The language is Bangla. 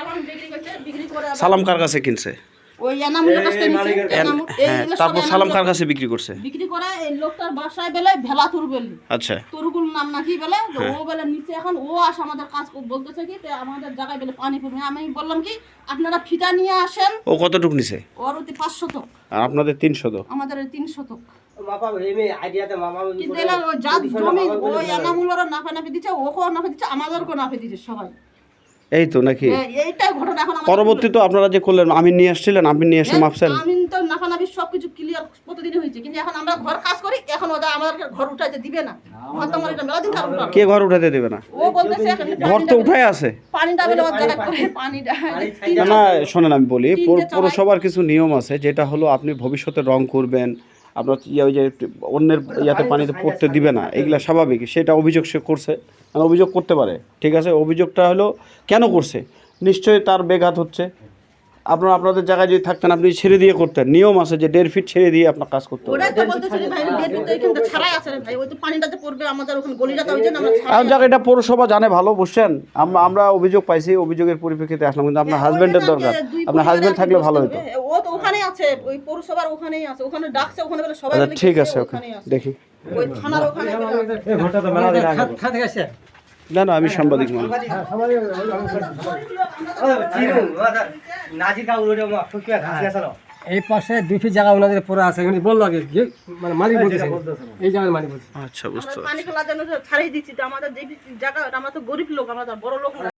সালাম বিক্রি করছে বিক্রি করে আবার সালাম কার কাছে কিনছে? ওই এনামুলের কাছ থেকে নিছে। এনামুল এই হ্যাঁ এগুলো সব তারপর সালাম কার কাছে বিক্রি করছে? বিক্রি করে এই লোকটার বাসায় বেলে ভেলাতুর বেলি। আচ্ছা। তরুগুল নাম নাকি বলে হ্যাঁ। ও বলে নিচে এখন ও আসে আমাদের কাজ বলতেছে কি আমাদের জায়গায় বেলে পানি পড়বে। আমি বললাম কি আপনারা ফিতা নিয়ে আসেন। ও কতটুক নিছে? ওর অতি পাঁচ শতক। আর আপনাদের তিনশো তো আমাদের তিন শতক। কিন্তু জমি ওই এনামুলেরও নাফে নাফে দিচ্ছে ওকেও নাফে দিচ্ছে আমাদেরকেও নাফে দিচ্ছে সবাই। এই তো নাকি? এ- এইটাই ঘটনা এখন আমাদের- পরবর্তী তো আপনারা যে করলেন আমিন নিয়ে আসছিলেন আমিন নিয়ে এসে মাপছেন। আমি তো নাফানাফি সব কিছু ক্লিয়ার প্রতিদিনই হয়েছে কিন্তু এখন আমরা ঘর কাজ করি এখন আমাদেরকে ঘর উঠাইতে দিবে না। ঘর তো আমার এটা মেলা দিন উঠাবো। কে ঘর উঠাতে দেবে না? ও বলতেছে এখন ঘর তো উঠাই আছে। পানিটা বেলে করে পানিটা না না শোনেন আমি বলি পৌরসভার কিছু নিয়ম আছে যেটা হলো আপনি ভবিষ্যতে রং করবেন আপনার ইয়ে ওই যে অন্যের ইয়াতে পানিতে পড়তে দিবে না এগুলা স্বাভাবিক সেটা অভিযোগ সে করছে মানে অভিযোগ করতে পারে ঠিক আছে? অভিযোগটা হলো কেন করছে? নিশ্চয়ই তার বেঘাত হচ্ছে। আপনারা আপনাদের জায়গায় যদি থাকতেন আপনি ছেড়ে দিয়ে করতেন নিয়ম আছে যে দেড় ফিট ছেড়ে দিয়ে আপনার কাজ করতে হবে। এখান থেকে ছাড়াই আছে রে ভাই ওই তো পানিটাতে পড়বে আমাদের ওখানে গলিটাতে ওই জন্য আমরা ছাড়াই এখন যাক এটা পৌরসভা জানে ভালো বুঝছেন? আমরা আমরা অভিযোগ পাইছি অভিযোগের পরিপ্রেক্ষিতে আসলাম কিন্তু আপনার হাজবেন্ডের দরকার। আপনার হাজবেন্ড থাকলে ভালো হতো। আছে ওই পৌরসভার ওখানেই আছে ওখানে ডাকছে ওখানে বলে সবাই আচ্ছা ঠিক আছে আছে। দেখি। ওই থানার ওখানে এই ঘরটা তো মেলা দিন আগে। খাতে গেছে না না আমি সাংবাদিক মানুষ। ঘাস গেছে এই পাশে দুই ফিট জায়গা ওনাদের পরে আছে উনি বলল আগে যে মানে মালিক বলতেছে। এই জায়গার মালিক বলছে আচ্ছা বুঝতে আমরা পানি খোলার জন্য ছাড়িয়ে দিচ্ছি তো আমাদের যে জায়গা আমরা তো গরিব লোক আমরা তো বড় লোক। না